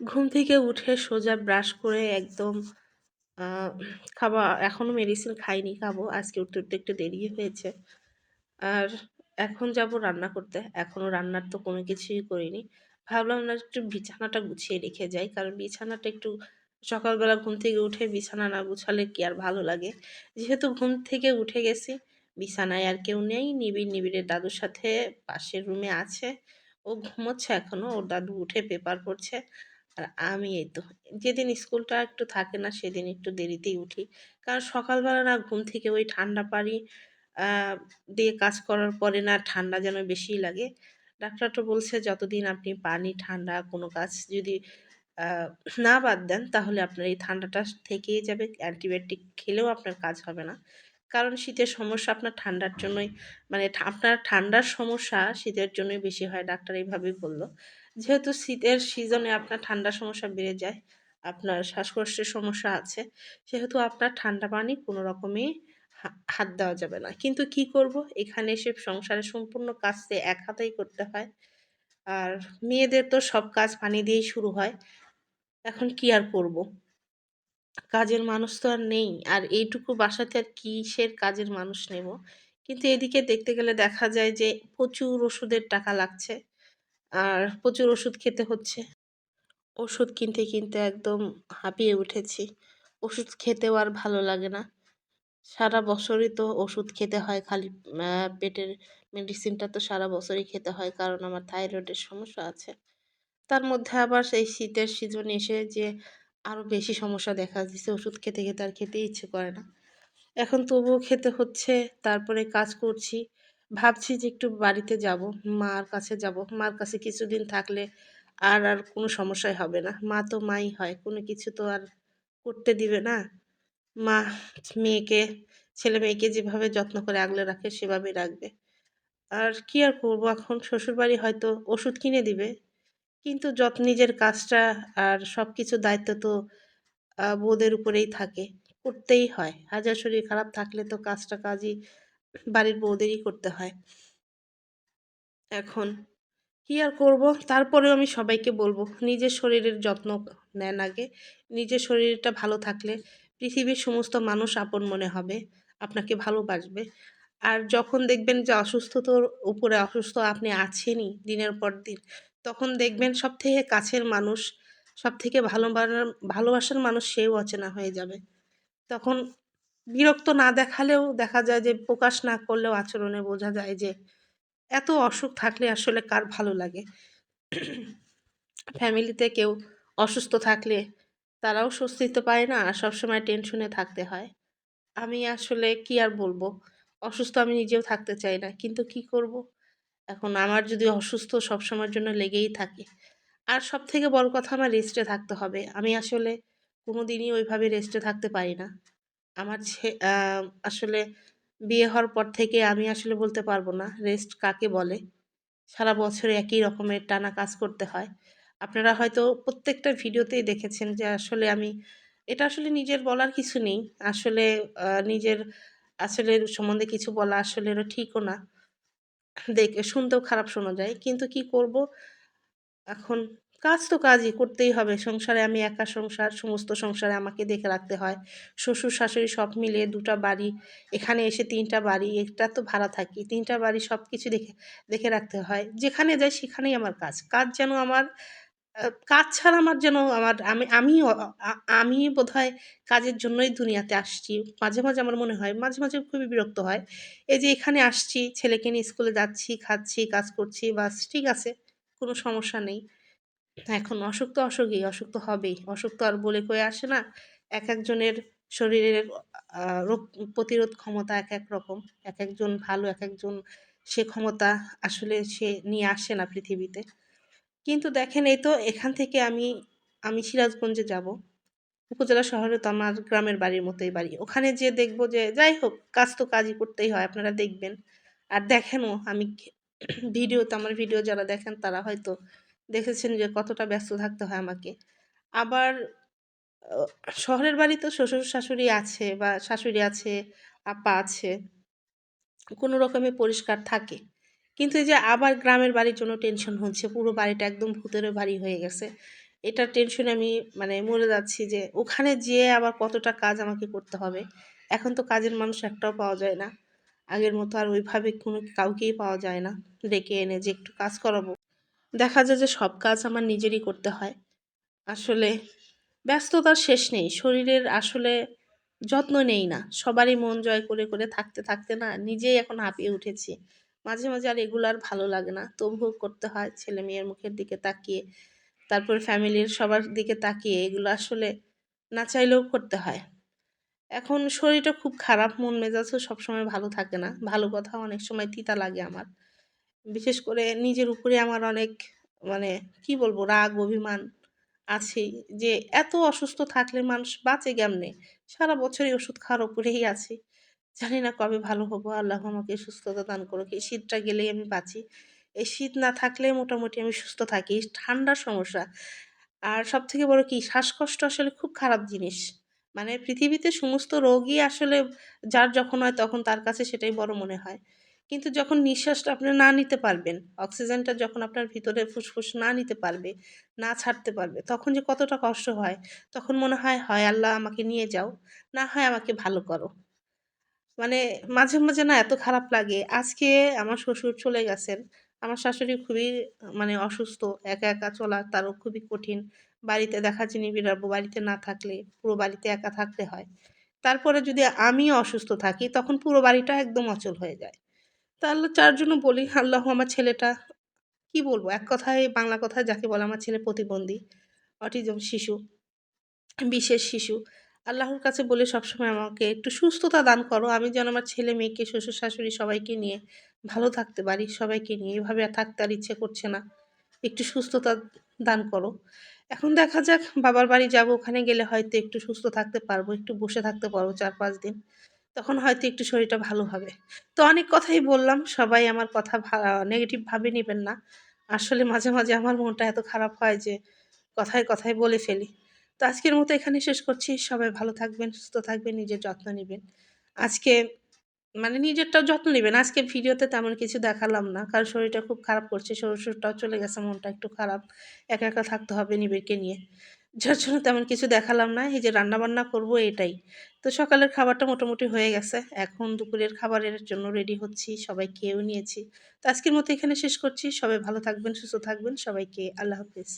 ঘুম থেকে উঠে সোজা ব্রাশ করে একদম খাওয়া এখনও মেডিসিন খাইনি, খাব। আজকে উঠতে উঠতে একটু দেরি হয়েছে। আর এখন যাব রান্না করতে। এখনও রান্নার তো কোনো কিছুই করিনি। ভাবলাম না একটু বিছানাটা গুছিয়ে রেখে যাই, কারণ বিছানাটা একটু সকালবেলা ঘুম থেকে উঠে বিছানা না গুছালে কি আর ভালো লাগে? যেহেতু ঘুম থেকে উঠে গেছি, বিছানায় আর কেউ নেই। নিবিড় নিবিড়ের দাদুর সাথে পাশের রুমে আছে। ও ঘুমোচ্ছে এখনও ওর দাদু উঠে পেপার পড়ছে। আর আমি এই তো। যেদিন স্কুলটা একটু থাকে না, সেদিন একটু দেরিতেই উঠি। কারণ সকালবেলা না ঘুম থেকে ওই ঠান্ডা পানি দিয়ে কাজ করার পরে না ঠান্ডা যেন বেশিই লাগে। ডাক্তার তো বলছে, যতদিন আপনি পানি, ঠান্ডা কোনো কাজ যদি না বাদ দেন, তাহলে আপনার এই ঠান্ডাটা থেকেই যাবে। অ্যান্টিবায়োটিক খেলেও আপনার কাজ হবে না। কারণ শীতের সমস্যা আপনার ঠান্ডার জন্যই মানে আপনার ঠান্ডার সমস্যা শীতের জন্যই বেশি হয়, ডাক্তার এইভাবেই বলল। যেহেতু শীতের সিজনে আপনার ঠান্ডার সমস্যা বেড়ে যায়, আপনার শ্বাসকষ্টের সমস্যা আছে, সেহেতু আপনার ঠান্ডা পানি কোনো রকমই হাত দেওয়া যাবে না। কিন্তু কি করব? এখানে এসে সংসারে সম্পূর্ণ কাজতে এক হাতেই করতে হয়। আর মেয়েদের তো সব কাজ পানি দিয়েই শুরু হয়। এখন কি আর করব? কাজের মানুষ তো আর নেই। আর এইটুকু বাসাতে আর কিসের কাজের মানুষ নেব? কিন্তু এদিকে দেখতে গেলে দেখা যায় যে প্রচুর ওষুধের টাকা লাগছে। আর প্রচুর ওষুধ খেতে হচ্ছে। ওষুধ কিনতে কিনতে একদম হাঁপিয়ে উঠেছি। ওষুধ খেতেও আর ভালো লাগে না। সারা বছরই তো ওষুধ খেতে হয় খালি পেটের মেডিসিনটা তো সারা বছরই খেতে হয় কারণ আমার থাইরয়েডের সমস্যা আছে। তার মধ্যে আবার সেই শীতের সিজন এসে যে আরও বেশি সমস্যা দেখা দিচ্ছে ওষুধ খেতে খেতে আর খেতে ইচ্ছে করে না। এখন তবুও খেতে হচ্ছে, তারপরে কাজ করছি। ভাবছি যে একটু বাড়িতে যাব, মার কাছে যাব। মার কাছে কিছুদিন থাকলে আর আর কোনো সমস্যাই হবে না। মা তো মাই হয়, কোনো কিছু তো আর করতে দিবে না। মা মেয়েকে, ছেলে মেয়েকে যেভাবে যত্ন করে আগলে রাখে, সেভাবেই রাখবে। আর কি আর করব? এখন শ্বশুরবাড়ি হয়তো ওষুধ কিনে দিবে। কিন্তু যত নিজের কাজটা আর সব কিছু দায়িত্ব তো বউদের উপরেই থাকে, করতেই হয়। হাজার শরীর খারাপ থাকলে তো কাজটা কাজই বাড়ির বউদেরই করতে হয়। এখন কি আর করব? তারপরেও আমি সবাইকে বলব, নিজের শরীরের যত্ন নেন আগে। নিজের শরীরটা ভালো থাকলে পৃথিবীর সমস্ত মানুষ আপন মনে হবে, আপনাকে ভালোবাসবে। আর যখন দেখবেন যে অসুস্থতার উপরে অসুস্থ আপনি আছেনই দিনের পর দিন তখন দেখবেন সব থেকে কাছের মানুষ সব থেকে ভালো ভালোবাসার মানুষ সেও অচেনা হয়ে যাবে। তখন বিরক্ত না দেখালেও দেখা যায় যে, প্রকাশ না করলেও আচরণে বোঝা যায় যে, এত অসুখ থাকলে আসলে কার ভালো লাগে। ফ্যামিলিতে কেউ অসুস্থ থাকলে তারাও স্বস্তিতে পায় না, আর সবসময় টেনশনে থাকতে হয়। আমি আসলে কি আর বলব? অসুস্থ আমি নিজেও থাকতে চাই না, কিন্তু কি করব? এখন আমার যদি অসুস্থ সবসময়ের জন্য লেগেই থাকে। আর সব থেকে বড় কথা আমার রেস্টে থাকতে হবে। আমি আসলে কোনো দিনই ওইভাবে রেস্টে থাকতে পারি না। আমার আসলে বিয়ে হওয়ার পর থেকে আমি আসলে বলতে পারব না রেস্ট কাকে বলে। সারা বছরে একই রকমের টানা কাজ করতে হয়। আপনারা হয়তো প্রত্যেকটা ভিডিওতেই দেখেছেন যে আসলে আমি, এটা আসলে নিজের বলার কিছু নেই। আসলে নিজের আসলে সম্বন্ধে কিছু বলা আসলে ঠিকও না। দেখে, শুনতেও খারাপ শোনা যায়। কিন্তু কি করব? এখন কাজ তো কাজই, করতেই হবে। সংসারে আমি একা সংসার, সমস্ত সংসারে আমাকে দেখে রাখতে হয়। শ্বশুর শাশুড়ি সব মিলে দুটা বাড়ি, এখানে এসে তিনটা বাড়ি, একটা তো ভাড়া থাকি তিনটা বাড়ি সব কিছু দেখে দেখে রাখতে হয়। যেখানে যাই সেখানেই আমার কাজ। কাজ যেন আমার কাজ ছাড়া আমার যেন আমার, আমি আমি আমি বোধহয় কাজের জন্যই দুনিয়াতে আসছি। মাঝে মাঝে আমার মনে হয়, মাঝে মাঝে খুবই বিরক্ত হয়। এই যে এখানে আসছি, ছেলেকে নিয়ে স্কুলে যাচ্ছি, খাচ্ছি, কাজ করছি, বাস, ঠিক আছে, কোনো সমস্যা নেই। এখন অসুখ তো অসুখই, অসুখ তো হবেই। অসুখ তো আর বলে কয়ে আসে না। এক একজনের শরীরের রোগ প্রতিরোধ ক্ষমতা এক এক রকম। এক একজন ভালো, এক একজন সে ক্ষমতা আসলে সে নিয়ে আসে না পৃথিবীতে। কিন্তু দেখেন, এই তো এখান থেকে আমি আমি সিরাজগঞ্জে যাব। উপজেলা শহরে তো আমার গ্রামের বাড়ির মতোই বাড়ি। ওখানে যেয়ে দেখব যে, যাই হোক, কাজ তো কাজই করতেই হয়, আপনারা দেখবেন। আর দেখেনও, আমি ভিডিওতে, আমার ভিডিও যারা দেখেন, তারা হয়তো দেখেছেন যে, কতটা ব্যস্ত থাকতে হয় আমাকে। আবার শহরের বাড়ি তো শ্বশুর শাশুড়ি আছে বা শাশুড়ি আছে, আপা আছে, কোনো রকমে পরিষ্কার থাকে। কিন্তু এই যে আবার গ্রামের বাড়ির জন্য টেনশন হচ্ছে, পুরো বাড়িটা একদম ভূতের বাড়ি হয়ে গেছে। এটার টেনশনে আমি মানে মরে যাচ্ছি যে ওখানে যেয়ে আবার কতটা কাজ আমাকে করতে হবে। এখন তো কাজের মানুষ একটাও পাওয়া যায় না। আগের মতো আর ওইভাবে কোনো কাউকেই পাওয়া যায় না। ডেকে এনে যে একটু কাজ করাবো। দেখা যায় যে সব কাজ আমার নিজেরই করতে হয়। আসলে ব্যস্ততার শেষ নেই। শরীরের আসলে যত্ন নেই না। সবারই মন জয় করে করে থাকতে থাকতে না নিজেই এখন হাঁপিয়ে উঠেছি। মাঝে মাঝে আর এগুলো আর ভালো লাগে না। তবুও করতে হয় ছেলে মেয়ের মুখের দিকে তাকিয়ে। তারপর ফ্যামিলির সবার দিকে তাকিয়ে এগুলো আসলে না চাইলেও করতে হয়। এখন শরীরটা খুব খারাপ, মন মেজাজও সবসময় ভালো থাকে না। ভালো কথা অনেক সময় তিতা লাগে আমার। বিশেষ করে নিজের উপরে আমার অনেক মানে কি বলব, রাগ, অভিমান আছেই যে এত অসুস্থ থাকলে মানুষ বাঁচে কেমনে? সারা বছরই ওষুধ খাওয়ার উপরেই আছি। জানি না কবে ভালো হব, আল্লাহ আমাকে সুস্থতা দান করুক। এই শীতটা গেলেই আমি বাঁচি। এই শীত না থাকলে মোটামুটি আমি সুস্থ থাকি। ঠান্ডার সমস্যা। আর সব থেকে বড় কি, শ্বাসকষ্ট আসলে খুব খারাপ জিনিস। মানে পৃথিবীতে সমস্ত রোগই আসলে যার যখন হয় তখন তার কাছে সেটাই বড় মনে হয়। কিন্তু যখন নিঃশ্বাসটা আপনি না নিতে পারবেন, অক্সিজেনটা যখন আপনার ভিতরে ফুসফুস না নিতে পারবে, না ছাড়তে পারবে, তখন যে কতটা কষ্ট হয়, তখন মনে হয় হয় আল্লাহ, আমাকে নিয়ে যাও। না হয় আমাকে ভালো করো। মানে মাঝে মাঝে না এত খারাপ লাগে। আজকে আমার শ্বশুর চলে গেছেন। আমার শাশুড়ি খুবই মানে অসুস্থ, একা একা চলা তারও খুবই কঠিন। বাড়িতে দেখা চিনি বেরাবো, বাড়িতে না থাকলে পুরো বাড়িতে একা থাকতে হয়। তারপরে যদি আমিও অসুস্থ থাকি, তখন পুরো বাড়িটা একদম অচল হয়ে যায়। তা আল্লাহ যার জন্য বলি, আল্লাহ আমার ছেলেটা, কি বলব? এক কথায়, বাংলা কথায় যাকে বলে, আমার ছেলে প্রতিবন্ধী, অটিজম শিশু, বিশেষ শিশু। আল্লাহর কাছে বলে সবসময় আমাকে একটু সুস্থতা দান করো। আমি যেন আমার ছেলে, মেয়েকে, শ্বশুর, শাশুড়ি সবাইকে নিয়ে ভালো থাকতে পারি, সবাইকে নিয়ে। এভাবে থাকতে আর ইচ্ছে করছে না। একটু সুস্থতা দান করো। এখন দেখা যাক বাবার বাড়ি যাব, ওখানে গেলে হয়তো একটু সুস্থ থাকতে পারব, একটু বসে থাকতে পারব চার পাঁচ দিন। তখন হয়তো একটু শরীরটা ভালো হবে। তো অনেক কথাই বললাম, সবাই আমার কথা নেগেটিভভাবে নেবেন না। আসলে মাঝে মাঝে আমার মনটা এত খারাপ হয় যে কথায় কথায় বলে ফেলি। তো আজকের মতো এখানে শেষ করছি। সবাই ভালো থাকবেন, সুস্থ থাকবেন, নিজের যত্ন নেবেন। আজকে মানে নিজেরটাও যত্ন নেবেন। আজকে ভিডিওতে তেমন কিছু দেখালাম না। কারণ শরীরটা খুব খারাপ করছে, শ্বশুরটাও চলে গেছে, মনটা একটু খারাপ। একা একা থাকতে হবে নিবিড়কে নিয়ে। যার জন্য তেমন কিছু দেখালাম না। এই যে রান্নাবান্না করব এটাই। তো সকালের খাবারটা মোটামুটি হয়ে গেছে। এখন দুপুরের খাবারের জন্য রেডি হচ্ছি। সবাই খেয়েও নিয়েছি। তো আজকের মতো এখানে শেষ করছি। সবাই ভালো থাকবেন, সুস্থ থাকবেন। সবাইকে আল্লাহ হাফিজ।